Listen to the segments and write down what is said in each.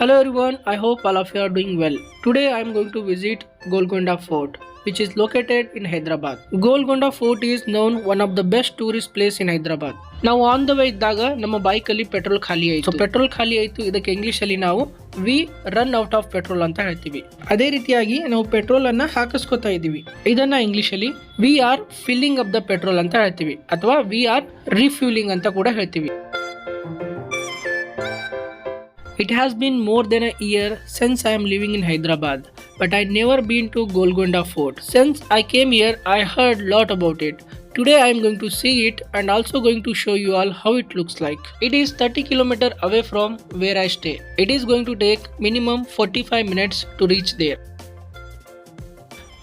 Hello everyone, I hope all of you are doing well. Today I am going to visit Golconda Fort, which is located in Hyderabad. Golconda Fort is known one of the best tourist place in Hyderabad. ನಾವು on the way ಇದ್ದಾಗ ನಮ್ಮ bike ಅಲ್ಲಿ petrol ಖಾಲಿ ಆಯಿತು petrol ಖಾಲಿ ಆಯಿತು ಇದಕ್ಕೆ ಇಂಗ್ಲಿಷ್ ಅಲ್ಲಿ ನಾವು we run out of petrol ಅಂತ ಹೇಳ್ತೀವಿ ಅದೇ ರೀತಿಯಾಗಿ ನಾವು ಪೆಟ್ರೋಲ್ ಅನ್ನ ಹಾಕಿಸ್ಕೊತಾ ಇದೀವಿ ಇದನ್ನ ಇಂಗ್ಲಿಷ್ ಅಲ್ಲಿ we are filling up the petrol ಅಂತ ಹೇಳ್ತೀವಿ ಅಥವಾ ವಿ ಆರ್ ರಿಫ್ಯೂಲಿಂಗ್ ಅಂತ ಕೂಡ ಹೇಳ್ತೀವಿ It has been more than a year since I am living in Hyderabad, but I never been to Golconda Fort. Since I came here, I heard a lot about it. Today I am going to see it and also going to show you all how it looks like. It is 30 km away from where I stay. It is going to take minimum 45 minutes to reach there.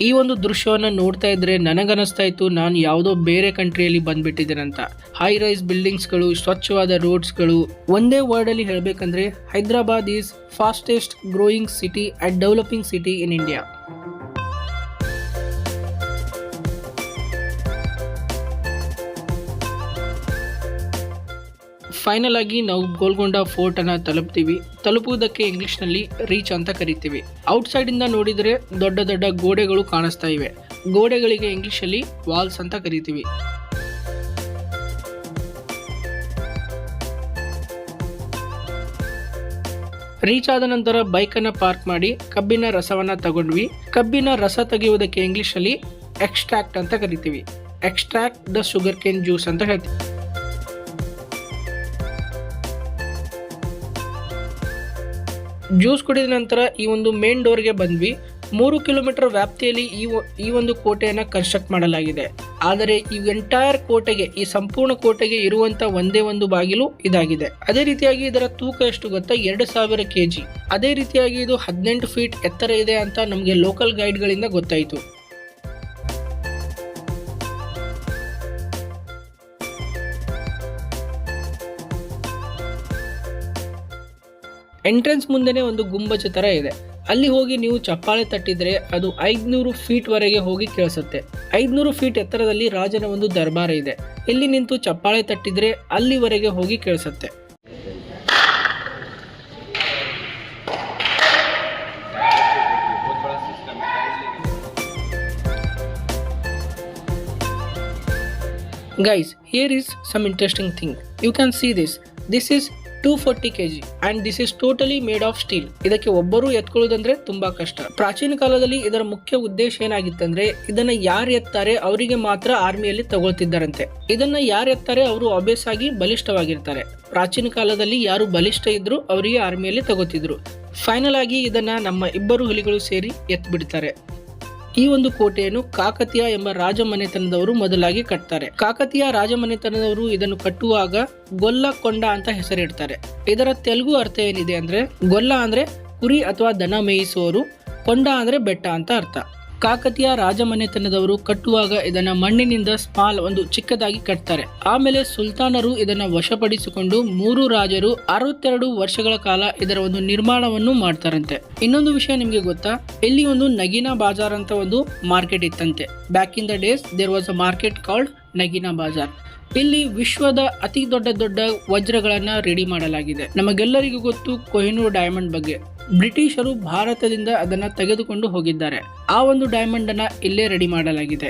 ಈ ಒಂದು ದೃಶ್ಯವನ್ನು ನೋಡ್ತಾ ಇದ್ರೆ ನನಗನ್ನಿಸ್ತಾ ಇತ್ತು ನಾನು ಯಾವುದೋ ಬೇರೆ ಕಂಟ್ರಿಯಲ್ಲಿ ಬಂದ್ಬಿಟ್ಟಿದ್ದೇನಂತ. High rise ಬಿಲ್ಡಿಂಗ್ಸ್ಗಳು ಸ್ವಚ್ಛವಾದ ರೋಡ್ಸ್ಗಳು ಒಂದೇ ವರ್ಡ್ ಅಲ್ಲಿ ಹೇಳಬೇಕಂದ್ರೆ Hyderabad is fastest growing city and developing city in India final ಆಗಿ ನಾವು ಗೋಲ್ಗೊಂಡ ಫೋರ್ಟ್ ಅನ್ನ ತಲುಪ್ತೀವಿ. ತಲುಪುವುದಕ್ಕೆ ಇಂಗ್ಲಿಷ್ನಲ್ಲಿ ರೀಚ್ ಅಂತ ಕರಿತೀವಿ. ಔಟ್ ಸೈಡ್ ಇಂದ ನೋಡಿದ್ರೆ ದೊಡ್ಡ ದೊಡ್ಡ ಗೋಡೆಗಳು ಕಾಣಿಸ್ತಾ ಇವೆ. ಗೋಡೆಗಳಿಗೆ ಇಂಗ್ಲಿಷ್ ಅಲ್ಲಿ ವಾಲ್ಸ್ ಅಂತ ಕರಿತೀವಿ. ರೀಚ್ ಆದ ನಂತರ ಬೈಕ್ ಅನ್ನ ಪಾರ್ಕ್ ಮಾಡಿ ಕಬ್ಬಿನ ರಸವನ್ನ ತಗೊಂಡ್ವಿ. ಕಬ್ಬಿನ ರಸ ತೆಗೆಯುವುದಕ್ಕೆ ಇಂಗ್ಲಿಷ್ ಅಲ್ಲಿ ಎಕ್ಸ್ಟ್ರಾಕ್ಟ್ ಅಂತ ಕರಿತೀವಿ. Extract the sugar cane juice ಅಂತ ಹೇಳ್ತೀವಿ. ಜ್ಯೂಸ್ ಕುಡಿದ ನಂತರ ಈ ಒಂದು ಮೇನ್ ಡೋರ್ಗೆ ಬಂದ್ವಿ. ಮೂರು ಕಿಲೋಮೀಟರ್ ವ್ಯಾಪ್ತಿಯಲ್ಲಿ ಈ ಈ ಒಂದು ಕೋಟೆಯನ್ನು ಕನ್ಸ್ಟ್ರಕ್ಟ್ ಮಾಡಲಾಗಿದೆ. ಆದರೆ ಈ ಎಂಟೈರ್ ಕೋಟೆಗೆ, ಈ ಸಂಪೂರ್ಣ ಕೋಟೆಗೆ ಇರುವಂಥ ಒಂದೇ ಒಂದು ಬಾಗಿಲು ಇದಾಗಿದೆ. ಅದೇ ರೀತಿಯಾಗಿ ಇದರ ತೂಕ ಎಷ್ಟು ಗೊತ್ತಾ? ಎರಡು ಸಾವಿರ ಕೆಜಿ. ಅದೇ ರೀತಿಯಾಗಿ ಇದು ಹದಿನೆಂಟು ಫೀಟ್ ಎತ್ತರ ಇದೆ ಅಂತ ನಮಗೆ ಲೋಕಲ್ ಗೈಡ್ಗಳಿಂದ ಗೊತ್ತಾಯಿತು. ಎಂಟ್ರೆನ್ಸ್ ಮುಂದೆನೆ ಒಂದು ಗುಂಬಜ ತರ ಇದೆ. ಅಲ್ಲಿ ಹೋಗಿ ನೀವು ಚಪ್ಪಾಳೆ ತಟ್ಟಿದ್ರೆ ಅದು ಐದ್ನೂರು ಫೀಟ್ ವರೆಗೆ ಹೋಗಿ ಕೇಳಿಸುತ್ತೆ. ಐದ್ನೂರು ಫೀಟ್ ಎತ್ತರದಲ್ಲಿ ರಾಜನ ಒಂದು ದರ್ಬಾರ ಇದೆ. ಇಲ್ಲಿ ನಿಂತು ಚಪ್ಪಾಳೆ ತಟ್ಟಿದ್ರೆ ಅಲ್ಲಿವರೆಗೆ ಹೋಗಿ ಕೇಳಿಸುತ್ತೆ. Guys here is some interesting thing you can see this this This is 240 kg and this is totally made of steel. ಇದಕ್ಕೆ ಒಬ್ಬರು ಎತ್ಕೊಳ್ಳೋದಂದ್ರೆ ತುಂಬಾ ಕಷ್ಟ. ಪ್ರಾಚೀನ ಕಾಲದಲ್ಲಿ ಇದರ ಮುಖ್ಯ ಉದ್ದೇಶ ಏನಾಗಿತ್ತಂದ್ರೆ, ಇದನ್ನ ಯಾರು ಎತ್ತಾರೆ ಅವರಿಗೆ ಮಾತ್ರ ಆರ್ಮಿಯಲ್ಲಿ ತಗೊಳ್ತಿದ್ದಾರಂತೆ. ಇದನ್ನ ಯಾರು ಎತ್ತಾರೆ ಅವರು ಅಭ್ಯಾಸ ಆಗಿ ಬಲಿಷ್ಠವಾಗಿರ್ತಾರೆ. ಪ್ರಾಚೀನ ಕಾಲದಲ್ಲಿ ಯಾರು ಬಲಿಷ್ಠ ಇದ್ರು ಅವರಿಗೆ ಆರ್ಮಿಯಲ್ಲಿ ತಗೋತಿದ್ರು. ಫೈನಲ್ ಆಗಿ ಇದನ್ನ ನಮ್ಮ ಇಬ್ಬರು ಹುಲಿಗಳು ಸೇರಿ ಎತ್ ಬಿಡ್ತಾರೆ ಈ ಒಂದು ಕೋಟೆಯನ್ನು ಕಾಕತಿಯ ಎಂಬ ರಾಜಮನೆತನದವರು ಮೊದಲಾಗಿ ಕಟ್ತಾರೆ. ಕಾಕತಿಯ ರಾಜಮನೆತನದವರು ಇದನ್ನು ಕಟ್ಟುವಾಗ ಗೊಲ್ಲ ಕೊಂಡ ಅಂತ ಹೆಸರಿಡ್ತಾರೆ. ಇದರ ತೆಲುಗು ಅರ್ಥ ಏನಿದೆ ಅಂದ್ರೆ ಗೊಲ್ಲ ಅಂದ್ರೆ ಕುರಿ ಅಥವಾ ದನ ಮೇಯಿಸುವವರು, ಕೊಂಡ ಅಂದ್ರೆ ಬೆಟ್ಟ ಅಂತ ಅರ್ಥ. ಕಾಕತಿಯ ರಾಜಮನೆತನದವರು ಕಟ್ಟುವಾಗ ಇದನ್ನ ಮಣ್ಣಿನಿಂದ ಸ್ಮಾಲ್ ಒಂದು ಚಿಕ್ಕದಾಗಿ ಕಟ್ತಾರೆ. ಆಮೇಲೆ ಸುಲ್ತಾನರು ಇದನ್ನ ವಶಪಡಿಸಿಕೊಂಡು ಮೂರು ರಾಜರು ಅರವತ್ತೆರಡು ವರ್ಷಗಳ ಕಾಲ ಇದರ ಒಂದು ನಿರ್ಮಾಣವನ್ನು ಮಾಡ್ತಾರಂತೆ. ಇನ್ನೊಂದು ವಿಷಯ ನಿಮಗೆ ಗೊತ್ತಾ? ಇಲ್ಲಿ ಒಂದು ನಗೀನಾ ಬಾಜಾರ್ ಅಂತ ಒಂದು ಮಾರ್ಕೆಟ್ ಇತ್ತಂತೆ. Back in the days there was a market called Nagina Bazaar. ಇಲ್ಲಿ ವಿಶ್ವದ ಅತಿ ದೊಡ್ಡ ದೊಡ್ಡ ವಜ್ರಗಳನ್ನ ರೆಡಿ ಮಾಡಲಾಗಿದೆ. ನಮಗೆಲ್ಲರಿಗೂ ಗೊತ್ತು ಕೊಹಿನೂರ್ ಡೈಮಂಡ್ ಬಗ್ಗೆ. ಬ್ರಿಟಿಷರು ಭಾರತದಿಂದ ಅದನ್ನ ತೆಗೆದುಕೊಂಡು ಹೋಗಿದ್ದಾರೆ. ಆ ಒಂದು ಡೈಮಂಡ್ ಅನ್ನ ಇಲ್ಲೇ ರೆಡಿ ಮಾಡಲಾಗಿದೆ.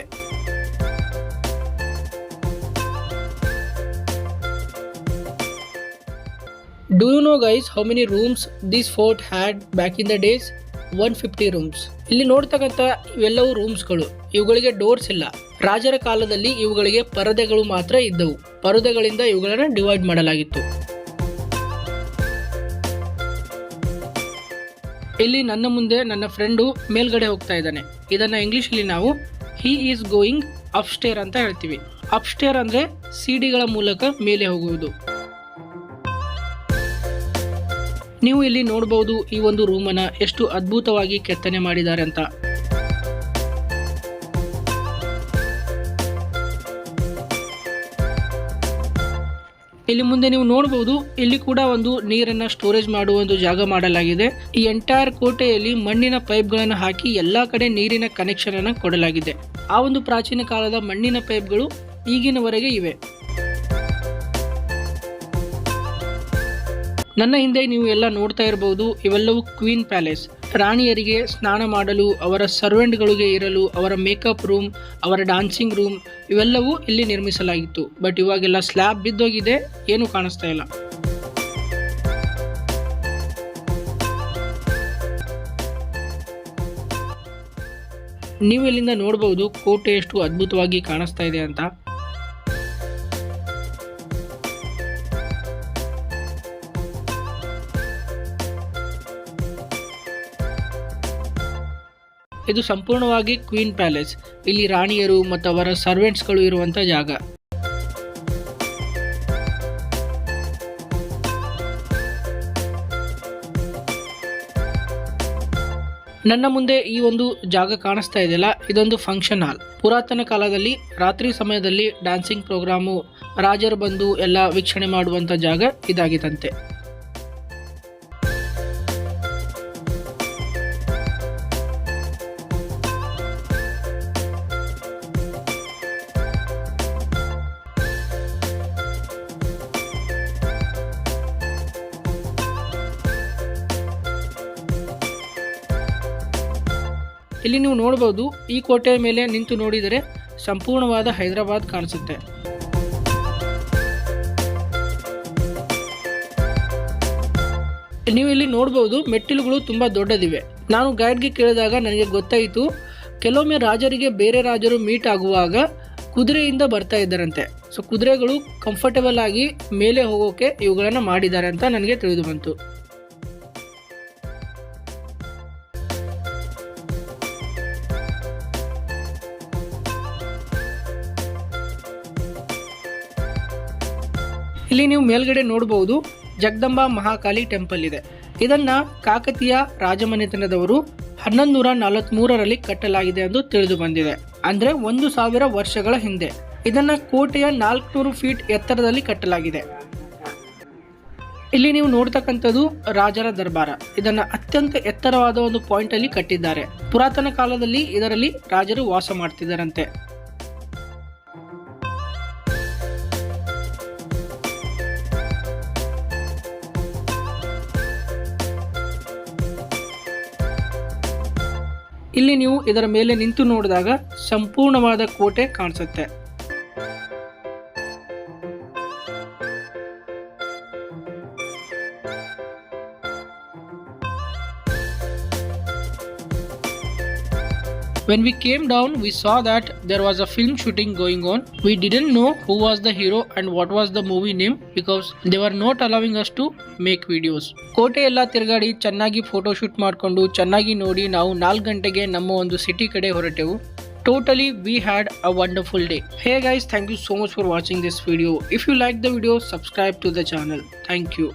Do you know guys how many rooms this fort had back in the days one fifty rooms ಇಲ್ಲಿ ನೋಡ್ತಕ್ಕಂಥ ಇವೆಲ್ಲವೂ ರೂಮ್ಸ್ಗಳು ಇವುಗಳಿಗೆ ಡೋರ್ಸ್ ಇಲ್ಲ. ರಾಜರ ಕಾಲದಲ್ಲಿ ಇವುಗಳಿಗೆ ಪರದೆಗಳು ಮಾತ್ರ ಇದ್ದವು. ಪರದೆಗಳಿಂದ ಇವುಗಳನ್ನು ಡಿವೈಡ್ ಮಾಡಲಾಗಿತ್ತು. ಇಲ್ಲಿ ನನ್ನ ಮುಂದೆ ನನ್ನ ಫ್ರೆಂಡು ಮೇಲ್ಗಡೆ ಹೋಗ್ತಾ ಇದ್ದಾನೆ. ಇದನ್ನ ಇಂಗ್ಲಿಷ್ ಅಲ್ಲಿ ನಾವು ಹಿ ಈಸ್ ಗೋಯಿಂಗ್ ಅಪ್ಸ್ಟೇರ್ ಅಂತ ಹೇಳ್ತೀವಿ. ಅಪ್ಸ್ಟೇರ್ ಅಂದ್ರೆ ಸಿಡಿಗಳ ಮೂಲಕ ಮೇಲೆ ಹೋಗುವುದು. ನೀವು ಇಲ್ಲಿ ನೋಡಬಹುದು ಈ ಒಂದು ರೂಮನ್ನ ಎಷ್ಟು ಅದ್ಭುತವಾಗಿ ಕೆತ್ತನೆ ಮಾಡಿದ್ದಾರೆ ಅಂತ. ಇಲ್ಲಿ ಮುಂದೆ ನೀವು ನೋಡಬಹುದು ಇಲ್ಲಿ ಕೂಡ ಒಂದು ನೀರನ್ನ ಸ್ಟೋರೇಜ್ ಮಾಡುವ ಒಂದು ಜಾಗ ಮಾಡಲಾಗಿದೆ. ಈ ಎಂಟೈರ್ ಕೋಟೆಯಲ್ಲಿ ಮಣ್ಣಿನ ಪೈಪ್ಗಳನ್ನು ಹಾಕಿ ಎಲ್ಲಾ ಕಡೆ ನೀರಿನ ಕನೆಕ್ಷನ್ ಅನ್ನ ಕೊಡಲಾಗಿದೆ. ಆ ಒಂದು ಪ್ರಾಚೀನ ಕಾಲದ ಮಣ್ಣಿನ ಪೈಪ್ಗಳು ಈಗಿನವರೆಗೆ ಇವೆ. ನನ್ನ ಹಿಂದೆ ನೀವು ಎಲ್ಲ ನೋಡ್ತಾ ಇರಬಹುದು ಇವೆಲ್ಲವೂ ಕ್ವೀನ್ ಪ್ಯಾಲೇಸ್ ರಾಣಿಯರಿಗೆ ಸ್ನಾನ ಮಾಡಲು, ಅವರ ಸರ್ವೆಂಟ್ಗಳಿಗೆ ಇರಲು, ಅವರ ಮೇಕಪ್ ರೂಮ್ ಅವರ ಡಾನ್ಸಿಂಗ್ ರೂಮ್ ಇವೆಲ್ಲವೂ ಇಲ್ಲಿ ನಿರ್ಮಿಸಲಾಗಿತ್ತು. ಬಟ್ ಇವಾಗೆಲ್ಲ ಸ್ಲ್ಯಾಬ್ ಬಿದ್ದೋಗಿದೆ, ಏನು ಕಾಣಿಸ್ತಾ ಇಲ್ಲ. ನೀವು ಇಲ್ಲಿಂದ ನೋಡಬಹುದು ಕೋಟೆ ಎಷ್ಟು ಅದ್ಭುತವಾಗಿ ಕಾಣಿಸ್ತಾ ಇದೆ ಅಂತ. ಇದು ಸಂಪೂರ್ಣವಾಗಿ ಕ್ವೀನ್ ಪ್ಯಾಲೇಸ್. ಇಲ್ಲಿ ರಾಣಿಯರು ಮತ್ತು ಅವರ ಸರ್ವೆಂಟ್ಸ್ಗಳು ಇರುವಂಥ ಜಾಗ. ನನ್ನ ಮುಂದೆ ಈ ಒಂದು ಜಾಗ ಕಾಣಿಸ್ತಾ ಇದೆಯಲ್ಲ? ಇದೊಂದು ಫಂಕ್ಷನ್ ಹಾಲ್ ಪುರಾತನ ಕಾಲದಲ್ಲಿ ರಾತ್ರಿ ಸಮಯದಲ್ಲಿ ಡ್ಯಾನ್ಸಿಂಗ್ ಪ್ರೋಗ್ರಾಮು ರಾಜರು ಬಂದು ಎಲ್ಲ ವೀಕ್ಷಣೆ ಮಾಡುವಂಥ ಜಾಗ ಇದಾಗಿತ್ತಂತೆ. ಇಲ್ಲಿ ನೀವು ನೋಡಬಹುದು ಈ ಕೋಟೆಯ ಮೇಲೆ ನಿಂತು ನೋಡಿದರೆ ಸಂಪೂರ್ಣವಾದ ಹೈದರಾಬಾದ್ ಕಾಣಿಸುತ್ತೆ. ನೀವು ಇಲ್ಲಿ ನೋಡಬಹುದು ಮೆಟ್ಟಿಲುಗಳು ತುಂಬ ದೊಡ್ಡದಿವೆ. ನಾನು ಗೈಡ್ಗೆ ಕೇಳಿದಾಗ ನನಗೆ ಗೊತ್ತಾಯಿತು, ಕೆಲವೊಮ್ಮೆ ರಾಜರಿಗೆ ಬೇರೆ ರಾಜರು ಮೀಟ್ ಆಗುವಾಗ ಕುದುರೆಯಿಂದ ಬರ್ತಾ ಇದ್ದಾರಂತೆ. ಸೊ ಕುದುರೆಗಳು ಕಂಫರ್ಟೇಬಲ್ ಆಗಿ ಮೇಲೆ ಹೋಗೋಕೆ ಇವುಗಳನ್ನು ಮಾಡಿದ್ದಾರೆ ಅಂತ ನನಗೆ ತಿಳಿದು ಬಂತು. ಇಲ್ಲಿ ನೀವು ಮೇಲ್ಗಡೆ ನೋಡಬಹುದು ಜಗದಂಬಾ ಮಹಾಕಾಳಿ ಟೆಂಪಲ್ ಇದೆ. ಇದನ್ನ ಕಾಕತೀಯ ರಾಜಮನೆತನದವರು ಹನ್ನೊಂದು ನೂರ ನಲವತ್ಮೂರರಲ್ಲಿ ಕಟ್ಟಲಾಗಿದೆ ಎಂದು ತಿಳಿದು ಬಂದಿದೆ. ಅಂದ್ರೆ ಒಂದು ಸಾವಿರ ವರ್ಷಗಳ ಹಿಂದೆ. ಇದನ್ನ ಕೋಟೆಯ ನಾಲ್ಕುನೂರು ಫೀಟ್ ಎತ್ತರದಲ್ಲಿ ಕಟ್ಟಲಾಗಿದೆ. ಇಲ್ಲಿ ನೀವು ನೋಡ್ತಕ್ಕಂಥದ್ದು ರಾಜರ ದರ್ಬಾರ. ಇದನ್ನ ಅತ್ಯಂತ ಎತ್ತರವಾದ ಒಂದು ಪಾಯಿಂಟ್ ಅಲ್ಲಿ ಕಟ್ಟಿದ್ದಾರೆ. ಪುರಾತನ ಕಾಲದಲ್ಲಿ ಇದರಲ್ಲಿ ರಾಜರು ವಾಸ ಮಾಡ್ತಿದ್ದಾರಂತೆ. ಇಲ್ಲಿ ನೀವು ಇದರ ಮೇಲೆ ನಿಂತು ನೋಡಿದಾಗ ಸಂಪೂರ್ಣವಾದ ಕೋಟೆ ಕಾಣಿಸುತ್ತೆ. When we came down, we saw that there was a film shooting going on. We didn't know who was the hero and what was the movie name because they were not allowing us to make videos. ಕೋಟೆ ಎಲ್ಲ ತಿರುಗಾಡಿ ಚೆನ್ನಾಗಿ photo shoot ಮಾಡಿಕೊಂಡು ಚೆನ್ನಾಗಿ ನೋಡಿ ನಾವು ನಾಲ್ಕು ಗಂಟೆಗೆ ನಮ್ಮ ಒಂದು ಸಿಟಿ ಕಡೆ ಹೊರಟೆವು Totally, we had a wonderful day. Hey guys, thank you so much for watching this video. If you like the video, subscribe to the channel. Thank you.